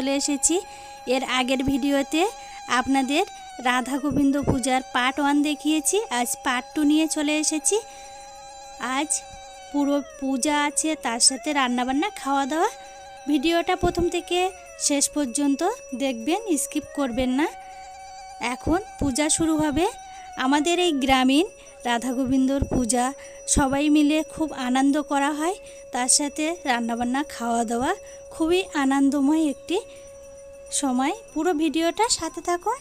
চলে এসেছি। এর আগের ভিডিওতে আপনাদের রাধা গোবিন্দ পূজার পার্ট ওয়ান দেখিয়েছি। আজ পার্ট টু নিয়ে চলে এসেছি। আজ পুরো পূজা আছে, তার সাথে রান্নাবান্না খাওয়া দাওয়া ভিডিওটা প্রথম থেকে শেষ পর্যন্ত দেখবেন স্কিপ করবেন না। এখন পূজা শুরু হবে। আমাদের এই গ্রামীণ রাধা গোবিন্দর পূজা সবাই মিলে খুব আনন্দ করা হয়। তার সাথে রান্নাবান্না খাওয়া দাওয়া খুবই আনন্দময় একটি সময়। পুরো ভিডিওটা সাথে থাকুন।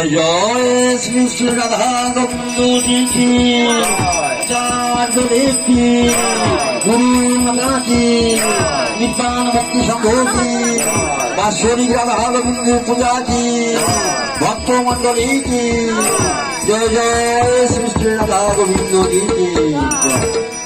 জয় জয় শ্রী শ্রী রাধা দিদি চাঁদ দেখি গুরু মাতাজি নির্বাণ ভক্তি সংঘজি বাৎসরিক রাধা গোবিন্দ পূজাজি ভক্ত মন্ডলী কি? জয় জয় শ্রী শ্রী রাধা গোবিন্দ কৃষ্ণ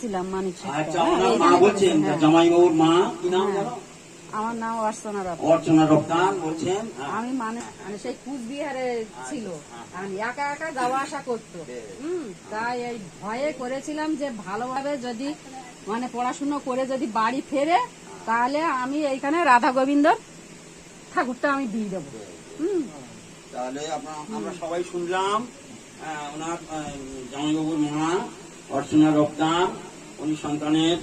করেছিলাম মানিক আচ্ছা মা কি নাম আমার নাম অর্চনা অর্চনা রপ্তান বলছেন হ্যাঁ। আমি মানে মানে সেই কুচবিহারে ছিল। আমি একা একা যাওয়া আসা করতো। হুম তাই এই ভয়ে করেছিলাম যে ভালোভাবে যদি মানে পড়াশুনো করে যদি বাড়ি ফেরে তাহলে আমি এইখানে রাধা গোবিন্দর ঠাকুরটা আমি দিয়ে দেবো। হুম। তাহলে আমরা সবাই শুনলাম ওনার জামাইবাবুর মা অর্চনা রপ্তান উনি সন্তানের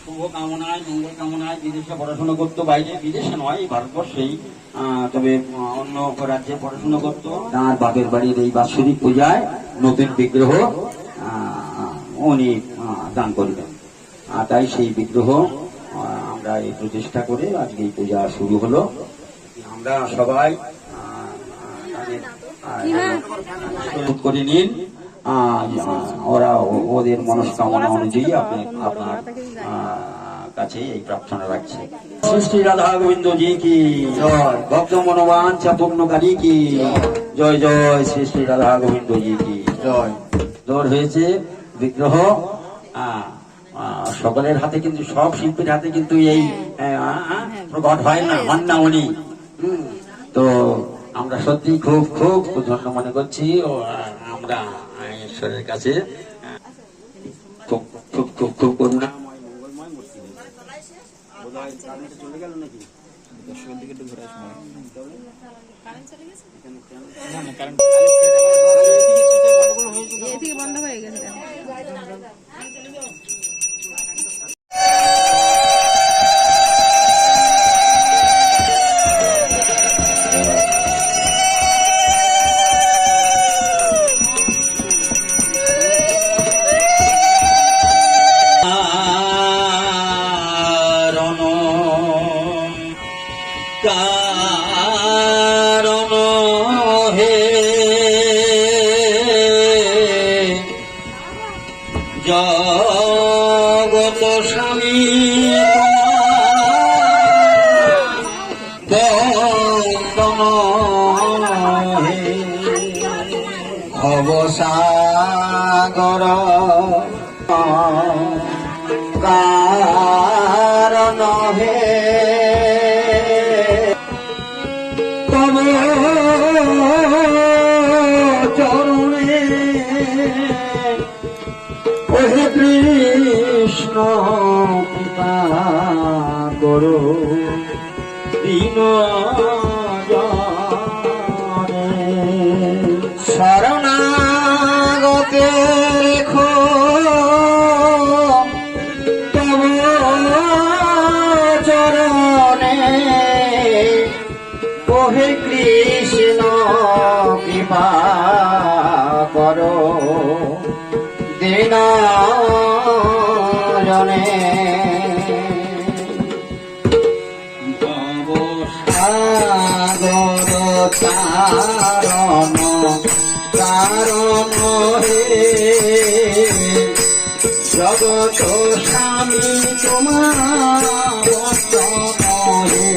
শুভ কামনায় মঙ্গল কামনায় বিদেশে পড়াশোনা করতো বাইরে বিদেশে নয় এই ভারতবর্ষেই। তবে অন্য রাজ্যে পড়াশোনা করতো। তার বাপের বাড়ির এই বাৎসরিক পূজায় নতুন বিগ্রহ উনি দান করবেন তাই সেই বিগ্রহ আমরা এই প্রচেষ্টা করে আজকে এই পূজা শুরু হলো। আমরা সবাই আহ, করে নিন। ওরা ওদের মনস্কামনা অনুযায়ী আপনি আপনার কাছে এই প্রার্থনা রাখছে। সৃষ্টি রাধা গোবিন্দ জি কি জয়। ভক্ত মনোবান চাপূর্ণকারী কি জয় জয়। শ্রী রাধা গোবিন্দ জি কি জয়। জোর হয়েছে বিগ্রহ। সকলের হাতে কিন্তু সব শিল্পীর হাতে কিন্তু এই আহ, প্রকট হয় না হন না উনি তো আমরা সত্যি খুব খুব ধন্য মনে করছি ও আমরা ঈশ্বরের কাছে খুব খুব খুব খুব করুণা। বন্ধ হয়ে গেছে। কারণ তব চরণে ওহে কৃষ্ণ কৃপা করো। দিন কারণ কারণ হে জগত স্বামী তোমার হে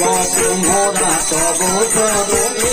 মোরা তব চরণে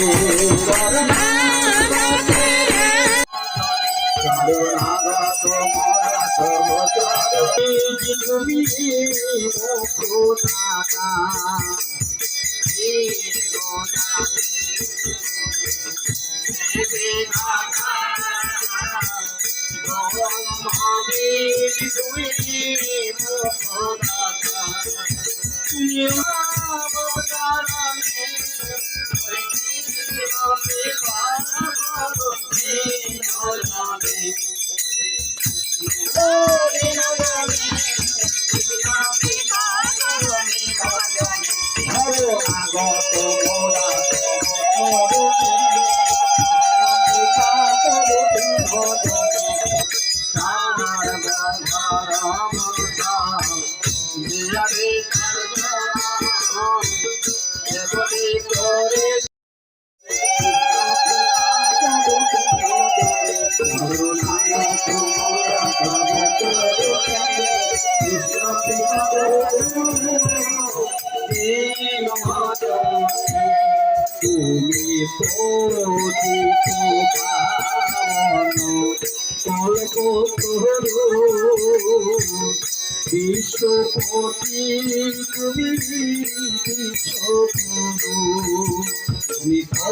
Oh, বিশ্বপতি তুমি বিশ্বগুরু তুমি তো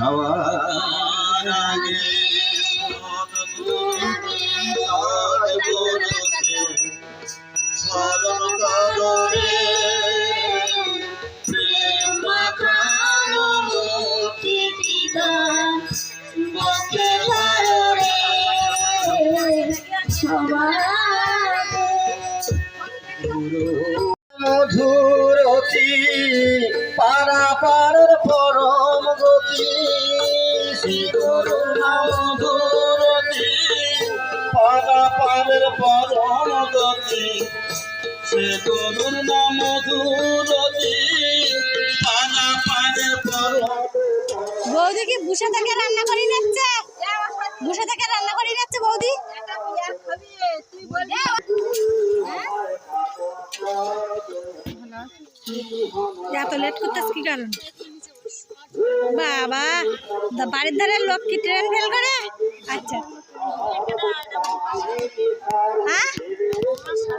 রে সবার আগে স্মরণ করো রে প্রেম বৌদি কি বসে থেকে রান্না করে নিচ্ছে? বসে থেকে রান্না করে নিচ্ছে বৌদি? এত লেট করতেছ কি কারণ বাবা দা- বাড়ির ধারে লোক কি ট্রেন ফেল করে? আচ্ছা। হ্যাঁ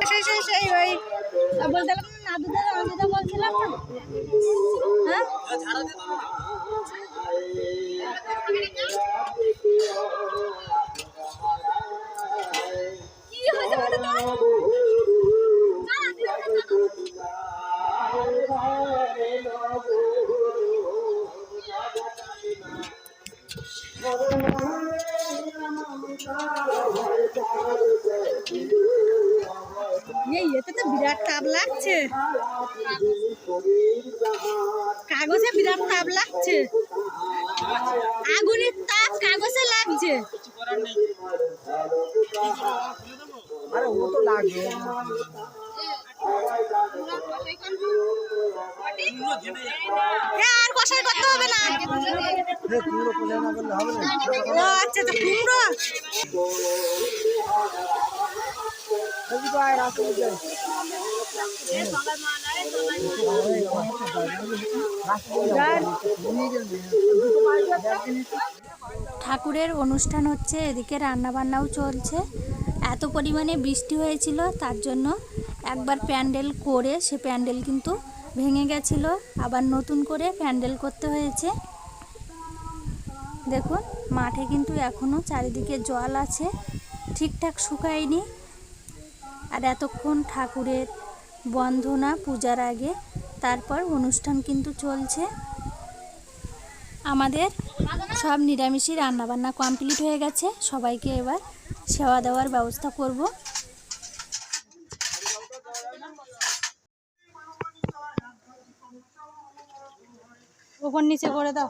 সেই সেই সেই ওই নাদুদা বলছিলাম না? হ্যাঁ? এই এতে তো বিরাট তাপ লাগছে। কাগজে বিরাট তাপ লাগছে। আগুনের তাপ কাগজে লাগছে। এ, আর কষাই করতে হবে না। আচ্ছা আচ্ছা কুমড়ো। ঠাকুরের অনুষ্ঠান হচ্ছে, এদিকে রান্নাবান্নাও চলছে। এত পরিমাণে বৃষ্টি হয়েছিল, তার জন্য একবার প্যান্ডেল করে সে প্যান্ডেল কিন্তু ভেঙে গেছিল। আবার নতুন করে প্যান্ডেল করতে হয়েছে। দেখুন, মাঠে কিন্তু এখনও চারিদিকে জল আছে। ঠিকঠাক শুকায়নি। আর এতক্ষণ ঠাকুরের বন্ধনা পূজার আগে, তারপর অনুষ্ঠান কিন্তু চলছে। আমাদের সব নিরামিষই রান্নাবান্না কমপ্লিট হয়ে গেছে। সবাইকে এবার সেবা দেওয়ার ব্যবস্থা করব। ওপর নিচে করে দাও।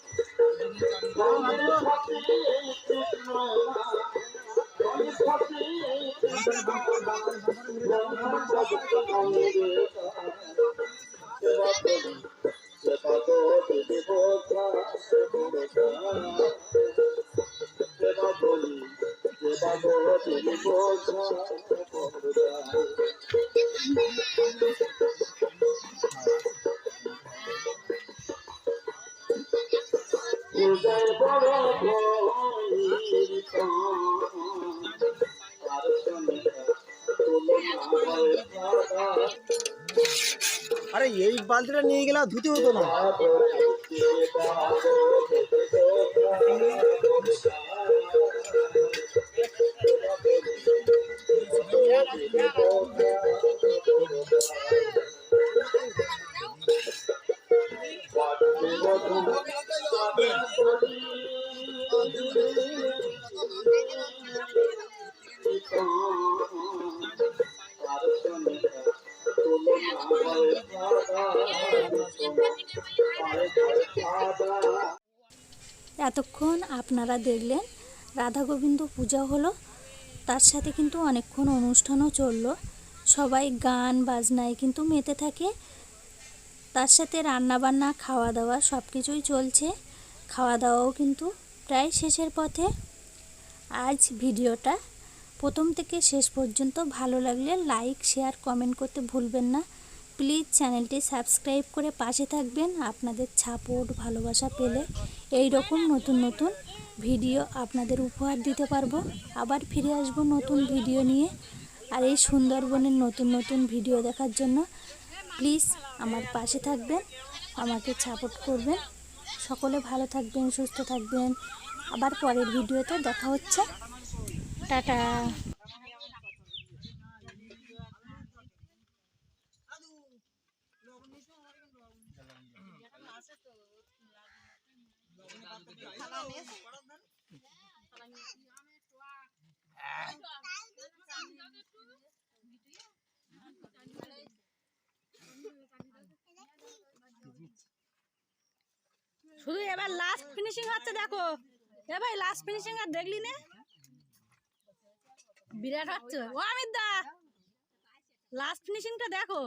Thank you. আরে এই বালতিটা নিয়ে গেলে ধুতে হতো না। এতক্ষণ আপনারা দেখলেন রাধা গোবিন্দ পূজা হলো, তার সাথে কিন্তু অনেকক্ষণ অনুষ্ঠানও চলল। সবাই গান বাজনায় কিন্তু মেতে থাকে। তার সাথে রান্না বান্না খাওয়া দাওয়া সব কিছুই চলছে। খাওয়া দাওয়াও কিন্তু প্রায় শেষের পথে। আজ ভিডিওটা প্রথম থেকে শেষ পর্যন্ত ভালো লাগলে লাইক, শেয়ার, কমেন্ট করতে ভুলবেন না। প্লিজ চ্যানেলটি সাবস্ক্রাইব করে পাশে থাকবেন। আপনাদের সাপোর্ট, ভালোবাসা পেলে এই রকম নতুন নতুন ভিডিও আপনাদের উপহার দিতে পারব। আবার ফিরে আসব নতুন ভিডিও নিয়ে আর এই সুন্দরবনের নতুন নতুন ভিডিও দেখার জন্য। প্লিজ আমার পাশে থাকবেন, আমাকে সাপোর্ট করবেন। সকলে ভালো থাকবেন, সুস্থ থাকবেন। আবার পরের ভিডিওতে দেখা হচ্ছে। টাটা। শুধু এবার লাস্ট ফিনিশিং হচ্ছে, দেখো। এ ভাই লাস্ট ফিনিশিং আর দেখলি না? বিরাট হচ্ছে। ও অমিত দা! লাস্ট ফিনিশিংটা দেখো।